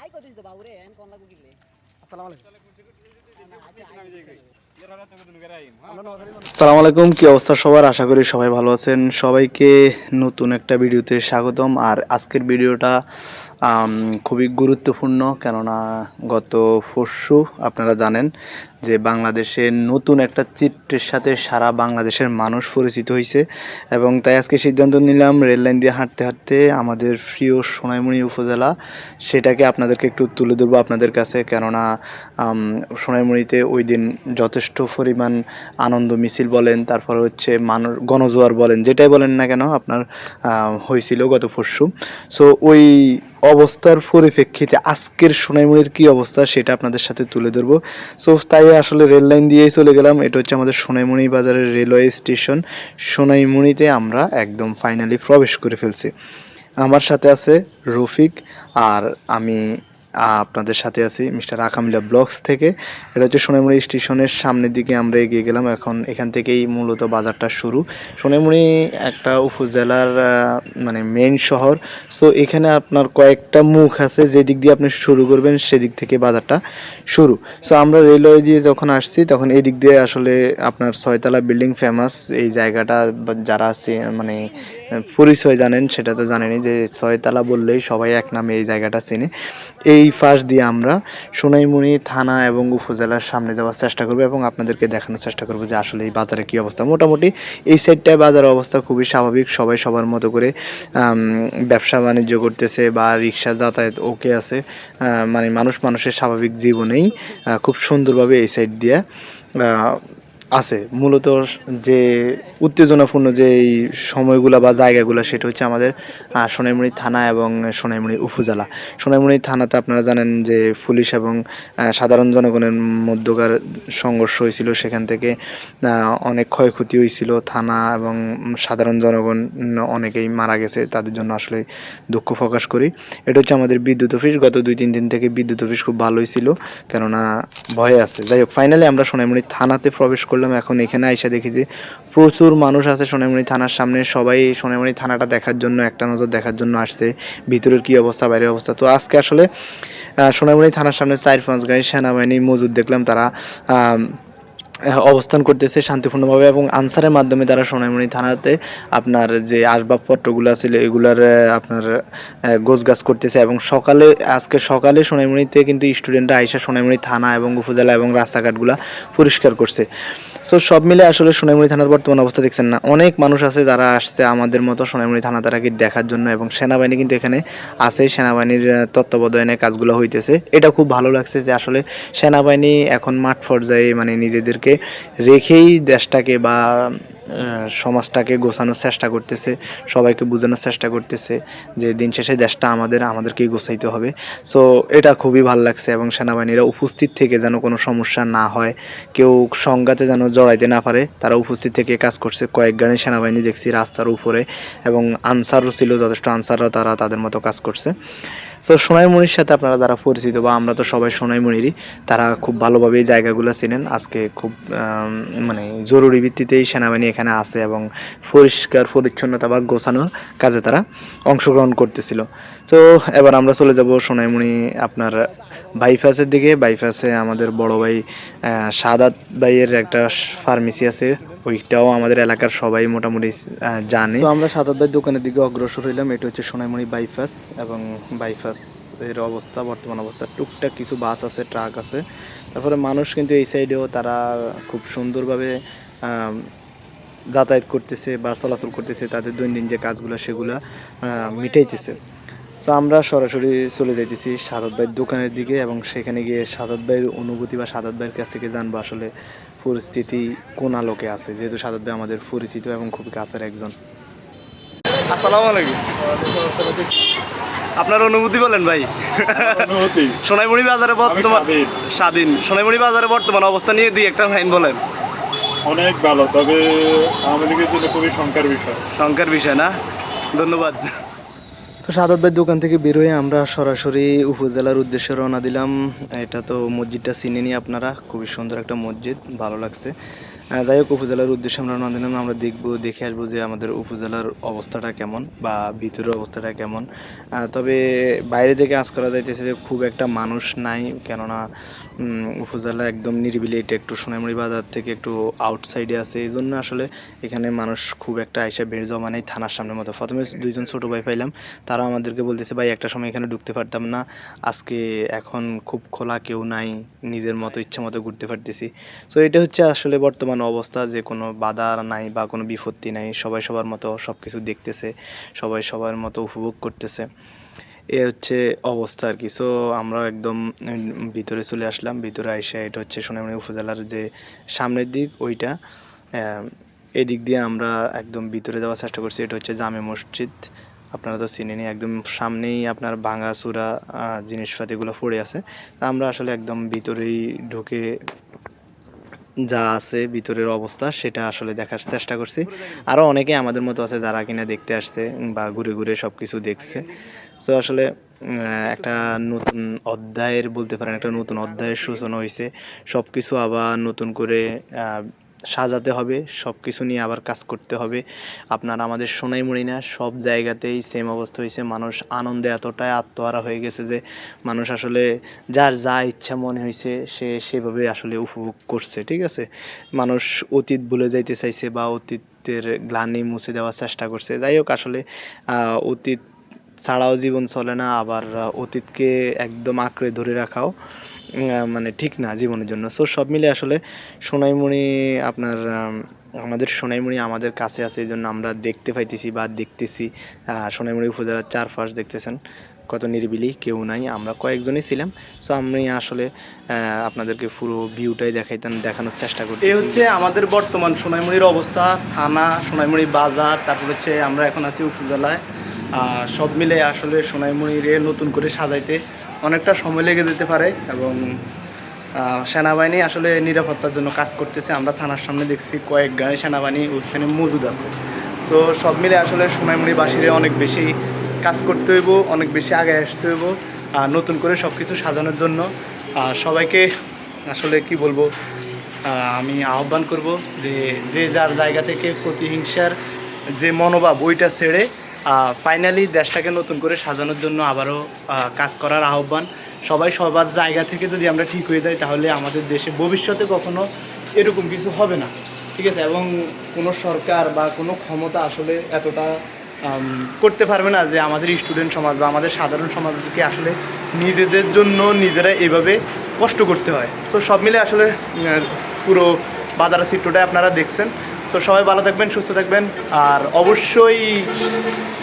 I কইছিস তো বাবুরে? এন কোন লাগু কিলে সালাম আলাইকুম। কি অবস্থা সবার? আশা করি সবাই ভালো আছেন। সবাইকে নতুন একটা ভিডিওতে স্বাগতম। আর আজকের ভিডিওটা খুবই গুরুত্বপূর্ণ কেননা গত পরশু আপনারা জানেন যে বাংলাদেশে নতুন একটা চিত্রের সাথে সারা বাংলাদেশের মানুষ পরিচিত হয়েছে এবং তাই আজকে সিদ্ধান্ত নিলাম রেল লাইন দিয়ে হাঁটতে হাঁটতে আমাদের প্রিয় সোনাইমুড়ি উপজেলা, সেটাকে আপনাদেরকে একটু তুলে ধরবো আপনাদের কাছে। কেননা সোনাইমুড়িতে ওই দিন যথেষ্ট পরিমাণ আনন্দ মিছিল বলেন, তারপর হচ্ছে মানুষ, গণজোয়ার বলেন, যেটাই বলেন না কেন, আপনার হয়েছিল গত পরশু। সো ওই অবস্থার পরিপ্রেক্ষিতে আজকের সোনাইমুড়ির কি অবস্থা, সেটা আপনাদের সাথে তুলে ধরবো। সো তাই আসলে রেল লাইন দিয়েই চলে গেলাম। এটা হচ্ছে আমাদের সোনাইমুনি বাজারের রেলওয়ে স্টেশন। সোনাইমুনিতে আমরা একদম ফাইনালি প্রবেশ করে ফেলছি। আমার সাথে আছে রফিক আর আমি আপনাদের সাথে আছি, মিস্টার আকামিলা ব্লগস থেকে। এটা হচ্ছে সোনামুড়ি স্টেশনের সামনের দিকে আমরা এগিয়ে গেলাম। এখন এখান থেকেই মূলত বাজারটা শুরু। সোনাইমুড়ি একটা উপজেলার মানে মেন শহর। সো এখানে আপনার কয়েকটা মুখ আছে, যে দিক দিয়ে আপনি শুরু করবেন, সেদিক থেকে বাজারটা শুরু। সো আমরা রেলওয়ে দিয়ে যখন আসছি, তখন এই দিক দিয়ে আসলে আপনার ছয়তলা বিল্ডিং ফেমাস এই জায়গাটা যারা আছে মানে পরিচয় জানেন, সেটা তো জানেনই যে ছয়তলা বললেই সবাই এক নামে এই জায়গাটা চেনে। এই ফাঁস দিয়ে আমরা সোনাইমুড়ি থানা এবং উপজেলার সামনে যাওয়ার চেষ্টা করব এবং আপনাদেরকে দেখানোর চেষ্টা করব যে আসলে এই বাজারে কী অবস্থা। মোটামুটি এই সাইডটায় বাজারের অবস্থা খুবই স্বাভাবিক, সবাই সবার মতো করে ব্যবসা বাণিজ্য করতেছে বা রিক্সা যাতায়াত ওকে আছে। মানে মানুষ মানুষের স্বাভাবিক জীবনেই খুব সুন্দরভাবে এই সাইড দিয়ে আছে। মূলত যে উত্তেজনাপূর্ণ যে এই সময়গুলো বা জায়গাগুলো, সেটা হচ্ছে আমাদের সোনাইমুড়ি থানা এবং সোনাইমুড়ি উপজেলা। সোনাইমুড়ি থানাতে আপনারা জানেন যে পুলিশ এবং সাধারণ জনগণের মধ্যকার সংঘর্ষ হয়েছিল। সেখান থেকে অনেক ক্ষয়ক্ষতি হয়েছিল। থানা এবং সাধারণ জনগণ অনেকেই মারা গেছে। তাদের জন্য আসলে দুঃখ প্রকাশ করি। এটা হচ্ছে আমাদের বিদ্যুৎ অফিস। গত দুই, তিন দিন থেকে বিদ্যুৎ অফিস খুব ভালোই ছিল। কেননা ভয়ে আছে। যাই হোক ফাইনালি আমরা সোনাইমুড়ি থানাতে প্রবেশ করলাম। এখন এখানে আইসা দেখি যে প্রচুর মানুষ আছে সোনামণি থানার সামনে। সবাই সোনামণি থানাটা দেখার জন্য, একটা নজর দেখার জন্য আসছে। ভিতরের কি অবস্থা, বাইরের অবস্থা? তো আজকে আসলে সোনামণি থানার সামনে চার পাঁচ গাড়ি সেনাবাহিনী মজুদ দেখলাম, তারা অবস্থান করতেছে শান্তিপূর্ণভাবে এবং আনসারের মাধ্যমে তারা সোনাইমণি থানাতে আপনার যে আসবাবপত্রগুলো ছিল এগুলার আপনার গোছ গাছ করতেছে এবং সকালে, আজকে সকালে সোনাইমণিতে কিন্তু স্টুডেন্টরা আইসা সোনাইমণি থানা এবং উপজেলা এবং রাস্তাঘাটগুলা পরিষ্কার করছে। সো সব মিলে আসলে সোনাইমুড়ি থানার বর্তমান অবস্থা দেখছেন না। অনেক মানুষ আছে যারা আসছে আমাদের মতো সোনাইমুড়ি থানা তারাকে দেখার জন্য এবং সেনাবাহিনী কিন্তু এখানে আছে, সেনাবাহিনীর তত্ত্বাবধানে কাজগুলো হইতেছে। এটা খুব ভালো লাগছে যে আসলে সেনাবাহিনী এখন মাঠ পর্যায়ে মানে নিজেদেরকে রেখেই দেশটাকে বা সমাজটাকে গোছানোর চেষ্টা করতেছে, সবাইকে বোঝানোর চেষ্টা করতেছে যে দিন শেষে দেশটা আমাদের, আমাদেরকেই গোছাইতে হবে। সো এটা খুবই ভালো লাগছে এবং সেনাবাহিনীরা উপস্থিত থেকে যেন কোনো সমস্যা না হয়, কেউ সংঘাতে যেন জড়াইতে না পারে, তারা উপস্থিত থেকে কাজ করছে। কয়েক গাড়ি সেনাবাহিনী দেখছি রাস্তার উপরে এবং আনসারও ছিল, যথেষ্ট আনসাররা তারা তাদের মতো কাজ করছে। সো সোনাইমণির সাথে আপনারা যারা পরিচিত বা আমরা তো সবাই সোনাইমণিরই, তারা খুব ভালোভাবে এই জায়গাগুলো চেনেন। আজকে খুব মানে জরুরি ভিত্তিতেই সেনাবাহিনী এখানে আছে এবং পরিষ্কার, পরিচ্ছন্নতা বা গোছানোর কাজে তারা অংশগ্রহণ করতেছিল। তো এবার আমরা চলে যাব সোনাইমণি আপনার বাইপাসের দিকে। বাইপাসে আমাদের বড় ভাই সাদাত ভাইয়ের একটা ফার্মেসি আছে। ওইটাও আমাদের এলাকার সবাই মোটামুটি জানে। তো আমরা সাদাত ভাইয়ের দোকানের দিকে অগ্রসর হইলাম, এটা হচ্ছে সোনাইমণি বাইপাস এবং বাইপাস এর অবস্থা, বর্তমান অবস্থা। টুকটাক কিছু বাস আছে, ট্রাক আছে। তারপরে মানুষ কিন্তু এই সাইডেও তারা খুব সুন্দরভাবে যাতায়াত করতেছে বা চলাচল করতেছে, তাদের দৈনন্দিন যে কাজগুলো সেগুলো মিটাইতেছে। তো আমরা সরাসরি চলে যাইতেছি সাদাত ভাইয়ের দোকানের দিকে এবং সেখানে গিয়ে সাদাত ভাইয়ের অনুভূতি বা সাদাত ভাইয়ের কাছ থেকে জানব আসলে পরিস্থিতি কোন আলোকে আছে? যেহেতু সাদাত ভাই আমাদের পরিচিত এবং খুবই কাছের একজন। আসসালামু আলাইকুম। আপনার অনুভূতি বলেন ভাই। অনুভূতি। সোনাইমণি বাজারে বর্তমান স্বাধীন। সোনাইমণি বাজারে বর্তমান অবস্থা নিয়ে দুই একটা লাইন বলেন। অনেক ভালো তবে আমাদের জন্য খুবই শঙ্কার বিষয়। শঙ্কার বিষয় না? ধন্যবাদ। তো সাদাত ভাইয়ের দোকান থেকে বের হয়ে আমরা সরাসরি উপজেলার উদ্দেশ্যে রওনা দিলাম। এটা তো মসজিদটা চিনে নিয়ে আপনারা, খুবই সুন্দর একটা মসজিদ, ভালো লাগছে। যাই হোক, উপজেলার উদ্দেশ্যে আমরা রওনা দিলাম, আমরা দেখব, দেখে আসব যে আমাদের উপজেলার অবস্থাটা কেমন বা ভিতরের অবস্থাটা কেমন। তবে বাইরে থেকে আজ করা যাইতেছে যে খুব একটা মানুষ নাই, কেননা উপজেলা একদম নিরিবিলি, এটা একটু সোনামুড়ি বাজার থেকে একটু আউটসাইডে আছে। এই জন্য আসলে এখানে মানুষ খুব একটা আইসা ভিড় জমা নেই থানার সামনের মতো। প্রথমে দুইজন ছোট ভাই পাইলাম তারা আমাদেরকে বলতেছে, ভাই, একটা সময় এখানে ঢুকতে পারতাম না। আজকে এখন খুব খোলা, কেউ নাই, নিজের মতো, ইচ্ছা মতো ঘুরতে পারতেছি। তো এটা হচ্ছে আসলে বর্তমান অবস্থা, যে কোনো বাধা নাই বা কোনো বিপত্তি নাই। সবাই সবার মতো সব কিছু দেখতেছে, সবাই সবার মতো উপভোগ করতেছে। এ হচ্ছে অবস্থা আর কি। সো আমরা একদম ভিতরে চলে আসলাম। ভিতরে আইসা এটা হচ্ছে সোনামণি উপজেলার যে সামনের দিক ওইটা। আহ, এই দিক দিয়ে আমরা একদম ভিতরে যাওয়ার চেষ্টা করছি। এটা হচ্ছে জামে মসজিদ। আপনারা তো চিনেনি একদম সামনেই আপনার ভাঙা চূড়া জিনিসপাতিগুলো পড়ে আছে। আমরা আসলে একদম ভিতরেই ঢুকে যা আছে ভিতরের অবস্থা সেটা আসলে দেখার চেষ্টা করছি। আরও অনেকে আমাদের মতো আছে যারা কিনা দেখতে আসছে বা ঘুরে ঘুরে সব কিছু দেখছে। তো আসলে একটা নতুন অধ্যায়ের বলতে পারেন, একটা নতুন অধ্যায়ের সূচনা হয়েছে সব কিছু আবার নতুন করে সাজাতে হবে সব কিছু নিয়ে আবার কাজ করতে হবে। আপনার আমাদের সোনাইমুড়ি না সব জায়গাতেই সেম অবস্থা হয়েছে মানুষ আনন্দে এতটাই আত্মহারা হয়ে গেছে যে, মানুষ আসলে যার যা ইচ্ছা মনে হয়েছে সে সেভাবে আসলে উপভোগ করছে, ঠিক আছে? মানুষ অতীত ভুলে যাইতে চাইছে বা অতীতের গ্লানি মুছে দেওয়ার চেষ্টা করছে। যাই হোক, আসলে অতীত ছাড়াও জীবন চলে না আবার অতীতকে একদম আঁকড়ে ধরে রাখাও মানে ঠিক না জীবনের জন্য। সো সব মিলে আসলে সোনাইমণি আপনার আমাদের সোনাইমণি আমাদের কাছে আছে এই জন্য আমরা দেখতে পাইতেছি বা দেখতেছি আহ, সোনাইমণি উপজেলার চারপাশ দেখতেছেন। কত নিরিবিলি কেউ নাই আমরা কয়েকজনই ছিলাম। সো আমি আসলে আপনাদেরকে পুরো ভিউটাই দেখাইতাম দেখানোর চেষ্টা করি এই হচ্ছে আমাদের বর্তমান সোনাইমুড়ির অবস্থা থানা সোনাইমুড়ি বাজার তারপর হচ্ছে আমরা এখন আছি উপজেলায়। সব মিলে আসলে সোনাইমুড়িরে নতুন করে সাজাইতে অনেকটা সময় লেগে যেতে পারে এবং সেনাবাহিনী আসলে নিরাপত্তার জন্য কাজ করতেছে। আমরা থানার সামনে দেখছি কয়েক গাড়ি সেনাবাহিনী ওইখানে মজুদ আছে। তো সব মিলে আসলে সোনাইমুড়িবাসীরে অনেক বেশি কাজ করতে হইব, অনেক বেশি আগে আসতে হইব নতুন করে সব কিছু সাজানোর জন্য। সবাইকে আসলে কি বলব আমি আহ্বান করব যে যে যার জায়গা থেকে প্রতিহিংসার যে মনোভাব, ওইটা ছেড়ে ফাইনালি দেশটাকে নতুন করে সাজানোর জন্য আবারও কাজ করার আহ্বান। সবাই সবার জায়গা থেকে যদি আমরা ঠিক হয়ে যাই, তাহলে আমাদের দেশে ভবিষ্যতে কখনো এরকম কিছু হবে না। ঠিক আছে? এবং কোনো সরকার বা কোনো ক্ষমতা আসলে এতটা করতে পারবে না যে আমাদের স্টুডেন্ট সমাজ বা আমাদের সাধারণ সমাজকে আসলে নিজেদের জন্য নিজেরা এভাবে কষ্ট করতে হয়। তো সব মিলে আসলে পুরো বাজার চিত্রটাই আপনারা দেখছেন। তো সবাই ভালো থাকবেন সুস্থ থাকবেন আর অবশ্যই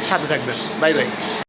সাথে থাকবেন। Bye bye.